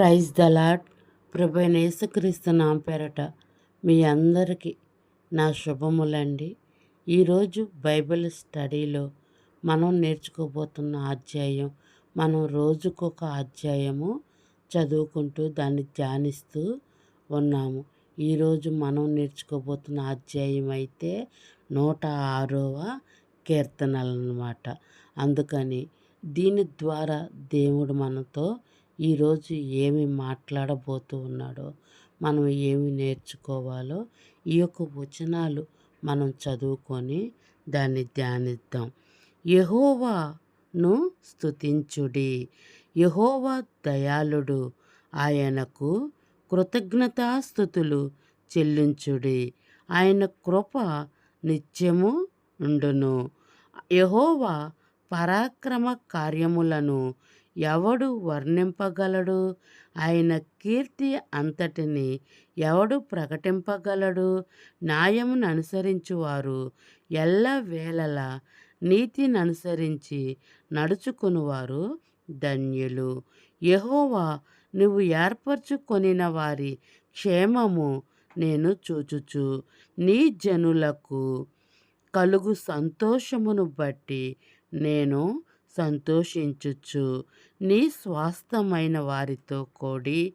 Praise the lord ప్రభు యేసుక్రీస్తు నా పేరట మీ అందరికీ నా శుభములండి. ఈరోజు బైబిల్ స్టడీలో మనం నేర్చుకోబోతున్న అధ్యాయం మనం రోజుకొక అధ్యాయము చదువుకుంటూ దాన్ని ధ్యానిస్తూ ఉన్నాము. ఈరోజు మనం నేర్చుకోబోతున్న అధ్యాయం అయితే నూట ఆరవ కీర్తనలు అన్నమాట అందుకని దీని ద్వారా దేవుడు మనతో ఈరోజు ఏమి మాట్లాడబోతూ ఉన్నాడో మనం ఏమి నేర్చుకోవాలో ఈ యొక్క వచనాలు మనం చదువుకొని దాన్ని ధ్యానిద్దాం. యహోవాను స్థుతించుడి యహోవా దయాళుడు. ఆయనకు కృతజ్ఞతాస్థుతులు చెల్లించుడి. ఆయన కృప నిత్యము ఉండును. యహోవా పరాక్రమ కార్యములను ఎవడు వర్ణింపగలడు? ఆయన కీర్తి అంతటిని ఎవడు ప్రకటింపగలడు? న్యాయమును అనుసరించువారు ఎల్ల వేళల నీతిని అనుసరించి నడుచుకునివారు ధన్యులు. యహోవా నువ్వు ఏర్పరచుకొనిన వారి క్షేమము నేను చూచుచు. నీ జనులకు కలుగు సంతోషమును బట్టి నేను సంతోషించుచు. నీ స్వాస్థమైన వారితో కూడి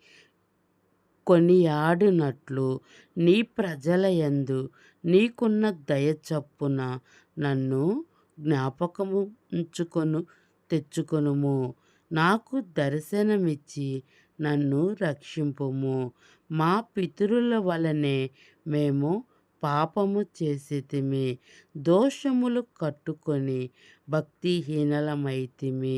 కొనియాడినట్లు నీ ప్రజలయందు నీకున్న దయ చప్పున నన్ను జ్ఞాపకము ఉంచుకొను తెచ్చుకొనుము. నాకు దర్శనమిచ్చి నన్ను రక్షింపుము. మా పితరుల వలనే మేము పాపము చేసితిమి. దోషములు కట్టుకొని భక్తిహీనలమైతిమి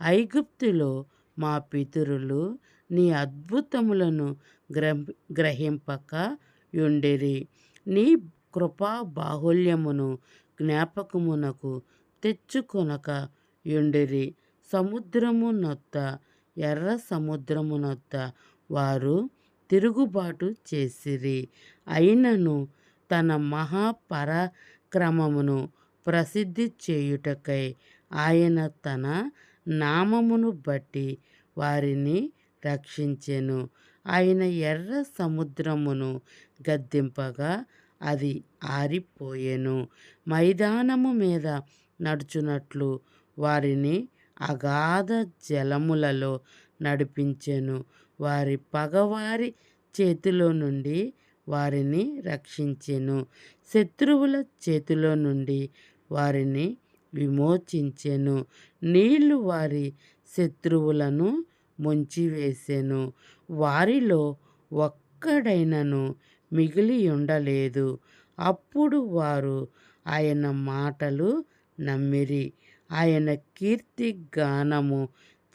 ఐగుప్తులో మా పితరులు నీ అద్భుతములను గ్రహింపక యుండిరి. నీ కృపా బాహుల్యమును జ్ఞాపకమునకు తెచ్చుకొనక యుండిరి. సముద్రమునొత్త ఎర్ర సముద్రమునొత్త వారు తిరుగుబాటు చేసిరి. అయినను తన మహాపరాక్రమమును ప్రసిద్ధి చేయుటకై ఆయన తన నామమును బట్టి వారిని రక్షించెను. ఆయన ఎర్ర సముద్రమును గద్దింపగా అది ఆరిపోయెను. మైదానము మీద నడుచునట్లు వారిని అగాధ జలములలో నడిపించెను. వారి పగవారి చేతిలో నుండి వారిని రక్షించెను. శత్రువుల చేతిలో నుండి వారిని విమోచించెను. నీళ్ళు వారి శత్రువులను ముంచివేసెను. వారిలో ఒక్కడైనను మిగిలి ఉండలేదు అప్పుడు వారు ఆయన మాటలు నమ్మిరి. ఆయన కీర్తి గానము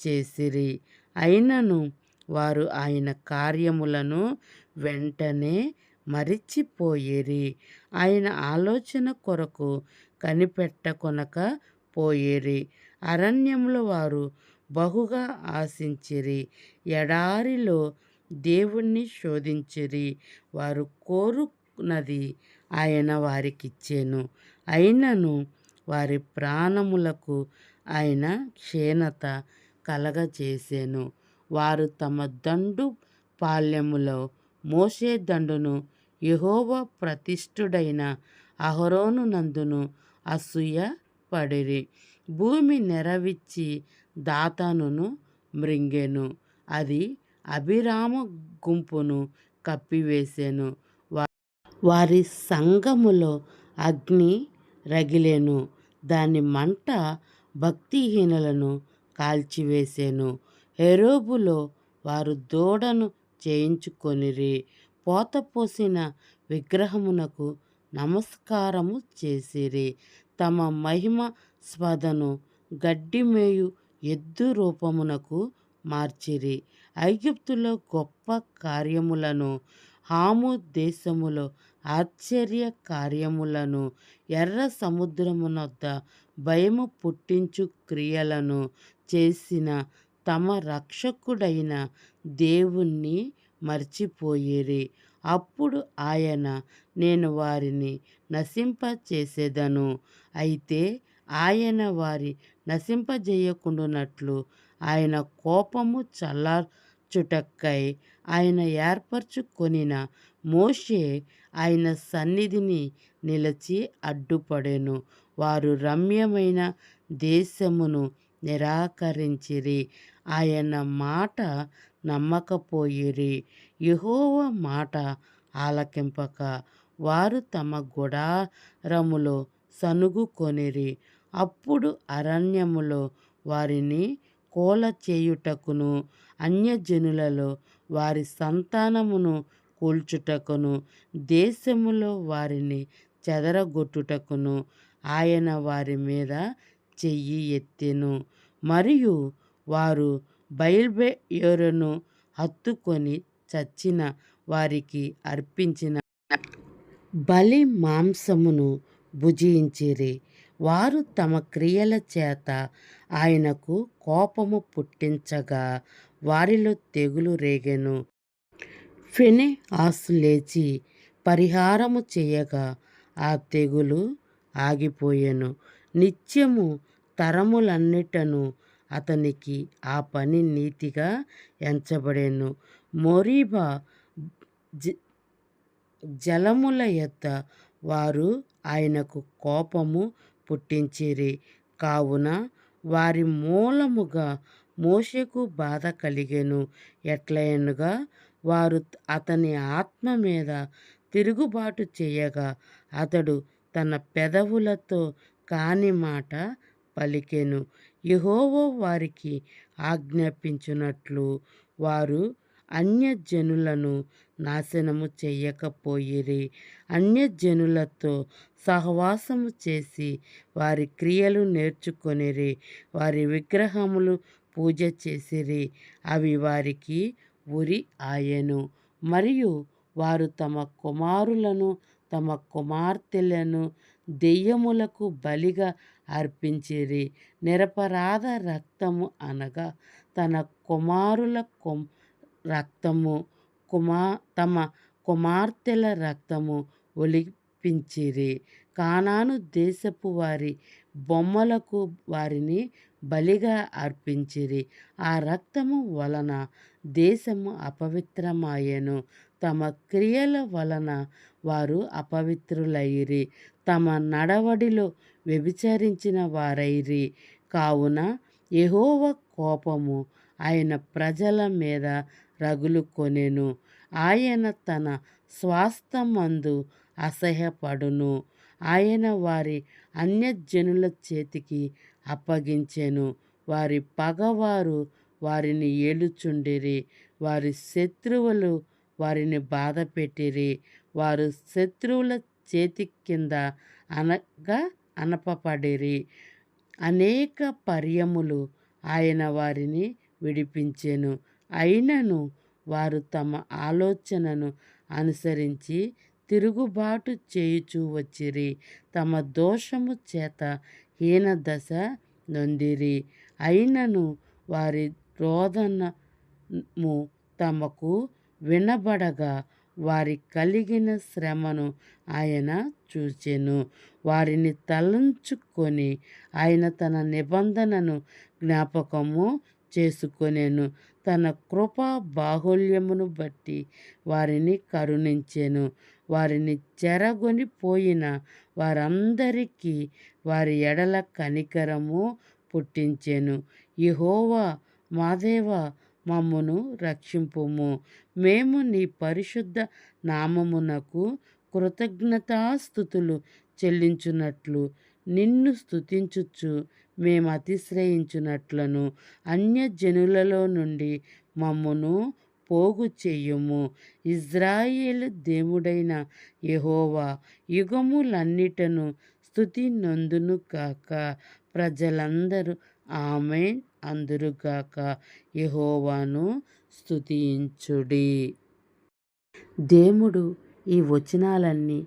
చేసిరి. అయినను వారు ఆయన కార్యములను వెంటనే మరిచిపోయేరి. ఆయన ఆలోచన కొరకు కనిపెట్టకొనక పోయేరి. అరణ్యంలో వారు బహుగా ఆశించిరి. ఎడారిలో దేవుణ్ణి శోధించిరి. వారు కోరుకున్నది ఆయన వారికిచ్చేను. అయినను వారి ప్రాణములకు ఆయన క్షీణత కలగజేసెను. వారు తమ దండు పాల్యములో మోసే దండును యహోవ ప్రతిష్ఠుడైన అహరోను నందును అసూయ పడిరి. భూమి నెరవిచ్చి దాతనును మృంగెను. అది అభిరామ గుంపును కప్పివేసెను. వారి సంగములో అగ్ని రగిలెను. దాని మంట భక్తిహీనులను కాల్చివేసెను. హెరోబులో వారు దూడను చేయించుకొనిరి పోత పోసిన విగ్రహమునకు నమస్కారము చేసిరి. తమ మహిమ స్వదను గడ్డిమేయు ఎద్దు రూపమునకు మార్చిరి. ఐగుప్తులో గొప్ప కార్యములను హాము దేశములో ఆశ్చర్య కార్యములను ఎర్ర సముద్రమునొద్ద భయము పుట్టించు క్రియలను చేసిన తమ రక్షకుడైన దేవుణ్ణి మర్చిపోయిరి. అప్పుడు ఆయన నేను వారిని నశింప చేసేదను అయితే ఆయన వారి నశింపజేయకుండానట్లు ఆయన కోపము చల్లార్చుకొనును ఆయన ఏర్పరచుకొనిన మోషే ఆయన సన్నిధిని నిలిచి అడ్డుపడెను. వారు రమ్యమైన దేశమును నిరాకరించిరి. ఆయన మాట నమ్మకపోయిరి. యహోవ మాట ఆలకింపక వారు తమ గుడారములో సనుగుకొనిరి అప్పుడు అరణ్యములో వారిని కోల చేయుటకును అన్యజనులలో వారి సంతానమును కూల్చుటకును దేశములో వారిని చెదరగొట్టుటకును ఆయన వారి మీద చెయ్యి ఎత్తెను. మరియు వారు బయల్బెయోరును హత్తుకొని చచ్చిన వారికి అర్పించిన బలి మాంసమును భుజించిరి. వారు తమ క్రియల చేత ఆయనకు కోపము పుట్టించగా వారిలో తెగులు రేగెను. ఫెనే ఆసు లేచి పరిహారము చేయగా ఆ తెగులు ఆగిపోయెను. నిత్యము తరములన్నిటను అతనికి ఆ పని నీతిగా ఎంచబడెను. మొరీబా జలముల యొద్ద వారు ఆయనకు కోపము పుట్టించిరి. కావున వారి మూలముగా మోషకు బాధ కలిగెను. ఎట్లయనగా వారు అతని ఆత్మ మీద తిరుగుబాటు చేయగా అతడు తన పెదవులతో కాని మాట పలికెను. యహోవో వారికి ఆజ్ఞాపించినట్లు వారు అన్యజనులను నాశనము చెయ్యకపోయిరి అన్యజనులతో సహవాసము చేసి వారి క్రియలు నేర్చుకొనిరి. వారి విగ్రహములు పూజ చేసిరి. అవి వారికి ఉరి ఆయను. మరియు వారు తమ కుమారులను తమ కుమార్తెలను దెయ్యములకు బలిగా అర్పించిరి. నిరపరాధ రక్తము అనగా తన కుమారుల రక్తము కుమా తమ కుమార్తెల రక్తము ఒలిపించిరి. కానాను దేశపు వారి బొమ్మలకు వారిని బలిగా అర్పించిరి. ఆ రక్తము వలన దేశము అపవిత్రమాయెను. తమ క్రియల వలన వారు అపవిత్రులైరి తమ నడవడిలో వ్యభిచరించిన వారైరి. కావున యహోవ కోపము ఆయన ప్రజల మీద రగులుకొనెను ఆయన తన స్వాస్థమందు అసహ్యపడును. ఆయన వారి అన్యజనుల చేతికి అప్పగించెను. వారి పగవారు వారిని ఏలుచుండిరి. వారి శత్రువులు వారిని బాధ పెట్టిరి. వారు శత్రువుల చేతి కింద అనగా అనపపడిరి. అనేక పర్యములు ఆయన వారిని విడిపించెను. అయినను వారు తమ ఆలోచనను అనుసరించి తిరుగుబాటు చేయుచూ వచ్చిరి. తమ దోషము చేత హీన దశ నొందిరి. అయినను వారి రోదనము తమకు వినబడగా వారి కలిగిన శ్రమను ఆయన చూచెను. వారిని తలంచుకొని ఆయన తన నిబంధనను జ్ఞాపకము చేసుకొనెను. తన కృపా బాహుల్యమును బట్టి వారిని కరుణించెను. వారిని చెరగొని పోయిన వారందరికీ వారి ఎడల కనికరము పుట్టించెను. యహోవా మాదేవ మమ్మును రక్షింపుము. మేము నీ పరిశుద్ధ నామమునకు కృతజ్ఞతాస్థుతులు చెల్లించున్నట్లు నిన్ను స్థుతించుచు మేము అతిశ్రయించున్నట్లను అన్యజనులలో నుండి మమ్మును పోగు చెయ్యము ఇజ్రాయేల్ దేవుడైన యహోవా యుగములన్నిటను స్థుతి నందును కాక ప్రజలందరూ ఆమె అందురుగాక యహోవాను స్థుతించుడి దేవుడు ఈ వచనాలన్నీ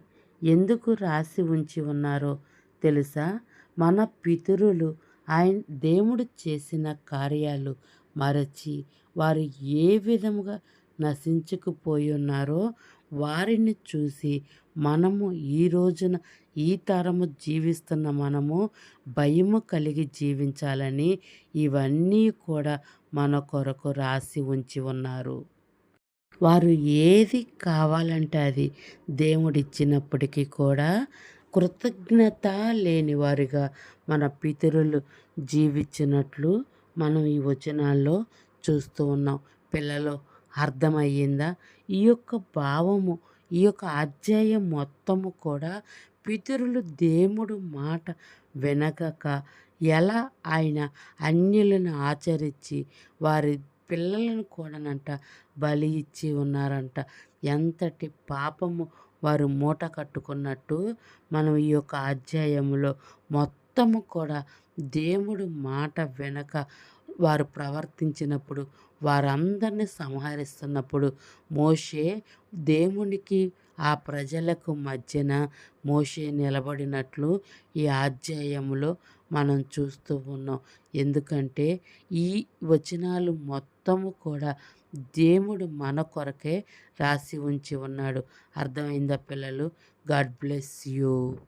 ఎందుకు రాసి ఉంచి ఉన్నారో తెలుసా? మన పితరులు ఆయన దేవుడు చేసిన కార్యాలు మరచి వారు ఏ విధముగా నశించుకుపోయి ఉన్నారో వారిని చూసి మనము ఈ రోజున ఈ తరము జీవిస్తున్న మనము భయము కలిగి జీవించాలని ఇవన్నీ కూడా మన కొరకు రాసి ఉంచి ఉన్నారు. వారు ఏది కావాలంటే అది దేవుడిచ్చినప్పటికీ కూడా కృతజ్ఞత లేనివారుగా మన పితరులు జీవించినట్లు మనం ఈ వచనాల్లో చూస్తూ ఉన్నాం. పిల్లలు అర్థమయ్యిందా? ఈ యొక్క భావము ఈ యొక్క అధ్యాయం మొత్తము కూడా పితరులు దేవుడు మాట వినగక ఎలా ఆయన అన్యులను ఆచరించి వారి పిల్లలను కూడానంట బలి ఇచ్చి ఉన్నారంట. ఎంతటి పాపము వారు మూట కట్టుకున్నట్టు మనం ఈ యొక్క అధ్యాయంలో మొత్తము కూడా దేవుడు మాట వెనక వారు ప్రవర్తించినప్పుడు వారందరినీ సంహరిస్తున్నప్పుడు మోషే దేవునికి ఆ ప్రజలకు మధ్యన మోషే నిలబడినట్లు ఈ అధ్యాయంలో మనం చూస్తూ ఉన్నాం. ఎందుకంటే ఈ వచనాలు మొత్తము కూడా దేవుడు మన కొరకే రాసి ఉంచి ఉన్నాడు. అర్థమైందా పిల్లలు? God bless you.